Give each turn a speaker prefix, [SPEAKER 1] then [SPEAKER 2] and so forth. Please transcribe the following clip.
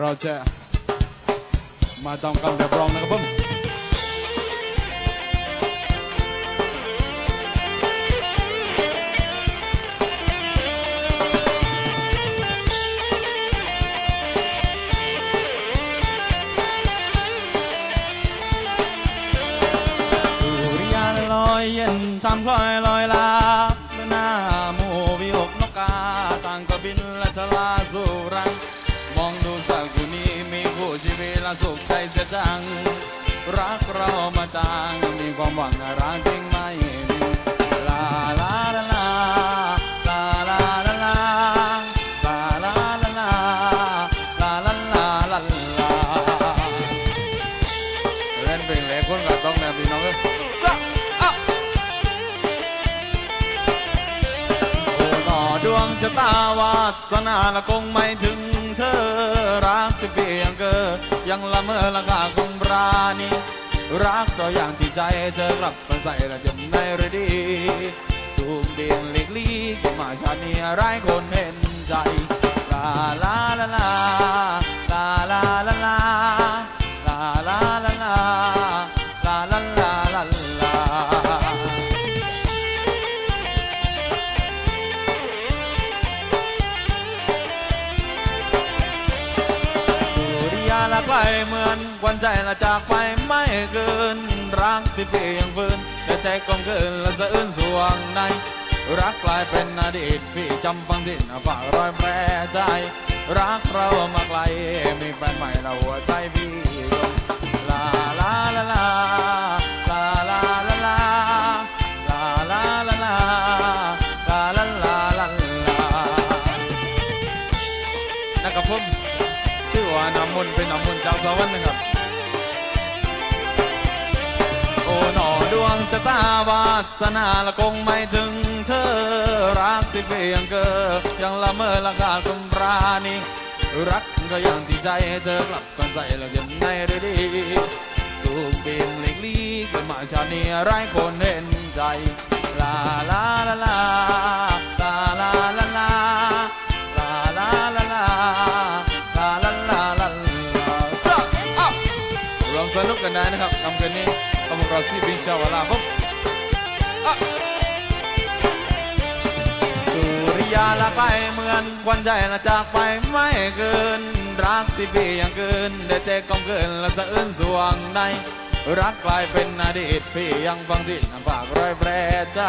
[SPEAKER 1] เราจะมาทำการเรียบร้องนะครับผมสุริยาลอยเย็นทำพลอยลอยลาเมื่อหน้าหมูวิหกนกกาต่างก็บินและชลาสู่รังมองดูสั ละสุขใจเสียจัง รักเรามาจางมีความหวังรักจริง ชะตาวาสนาละคงไม่ถึงเธอรักเพียงเกอยังละเมอละกาคงปราณีรักเราอย่างที่ใจเธอกลับมาใส่ละจนในฤดีสูงเดียงเล็กลีก็มาชาตินี้ร้ายคน ละใกล้เหมือนวันใจละจากไปไม่เกิน รักที่พียงฝืนแต่ใจกลมเกินละสะอื้นสวงใน รักกลายเป็นอดีตพี่จำฟังสิ้นฝากรอยแผลใจ รักเรามาไกลมีแฟนใหม่แล้วหัวใจพี่ลาลาลาลาลาลาลาลาลาลาลาลาลาลาลาลาลานะครับผม ชื่อว่าน้ำมนต์เป็นน้ำมนต์จากสวรรค์นะครับ โอ้หนอดวงชะตาวาสนาละคงไม่ถึงเธอ รักที่เพียงเกอยังละเมอละกาคุมปราณีรักก็อย่างที่ใจเธอกลับกันใส่ละเย็นในฤดีถูกเบี่ยงเล็กลีเกิดมาชาตินี้ไร้คนเห็นใจ ลาลาลาลา สนุกกันได้นะครับคำคืนนี้ขอบคุณเราซีบินชาวลาครับสุริยาละไปเหมือนควันใจละจากไปไม่เกิน รักที่พี่ยังเกินได้แต่กองเกินละสะอื้นสวงใน รักกลายเป็นอดีตพี่ยังฟังสิ้นฝากรอยแผลใจ